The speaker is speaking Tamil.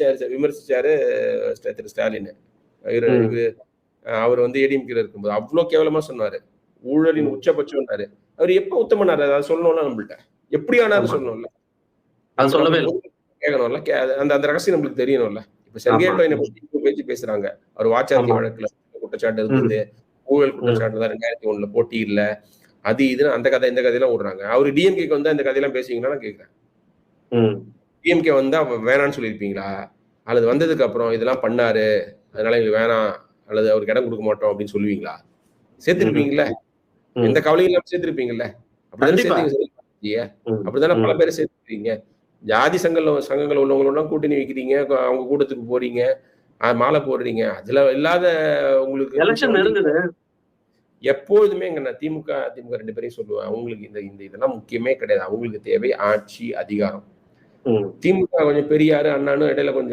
விமர்சிச்சாரு விமர்சிச்சாரு திரு ஸ்டாலின். அவர் வந்து ஏடிஎம்கேல இருக்கும்போது அவ்வளவு கேவலமா சொன்னாரு. ஊழலின். உச்சபட்சம்னாரு. அவர் எப்ப உத்தமனாரு? அதை சொல்லணும்ல நம்மள்ட்ட. எப்படி ஆனாரு ஆமா. சொல்லணும்ல? அது சொல்லவே கேட்கணும்ல அந்த அந்த ரகசியம் நம்மளுக்கு தெரியணும்ல. இப்ப பத்தி இப்ப பேச்சு பேசுறாங்க. அவர் ஆமா. வழக்குல குற்றச்சாட்டு இருந்தது. ஊழல் குற்றச்சாட்டு தான் ரெண்டாயிரத்தி ஒண்ணுல போட்டி இல்ல. அது இதுன்னு அந்த கதை இந்த கதையெல்லாம் விடுறாங்க அவர் டிஎம்கேக்கு வந்து அந்த கதையெல்லாம் பேசுவீங்களா நான் கேக்குறேன். டிஎம்கே வந்து அவ வேணாம்னு சொல்லியிருப்பீங்களா? அல்லது வந்ததுக்கு அப்புறம் இதெல்லாம் பண்ணாரு அதனால எங்களுக்கு வேணாம் அல்லது அவருக்கு இடம் கொடுக்க மாட்டோம் அப்படின்னு சொல்லுவீங்களா? சேர்த்திருப்பீங்கல்ல. எந்த கவலையும் இல்லாம சேர்த்திருப்பீங்கல்ல? அப்படிதானே பல. பேரை சேர்த்துக்கிறீங்க ஜாதி சங்கங்கள் சங்கங்கள் உள்ளவங்களோட கூட்டணி வைக்கிறீங்க அவங்க கூட்டத்துக்கு போறீங்க மாலை போடுறீங்க அதுல இல்லாத உங்களுக்கு எப்பொழுதுமே திமுக அதிமுக ரெண்டு பேரையும் சொல்லுவேன் அவங்களுக்கு இந்த இந்த இதெல்லாம் முக்கியமே கிடையாது. அவங்களுக்கு தேவை ஆட்சி அதிகாரம். திமுக கொஞ்சம் பெரியாரு அண்ணானும் இடையில கொஞ்சம்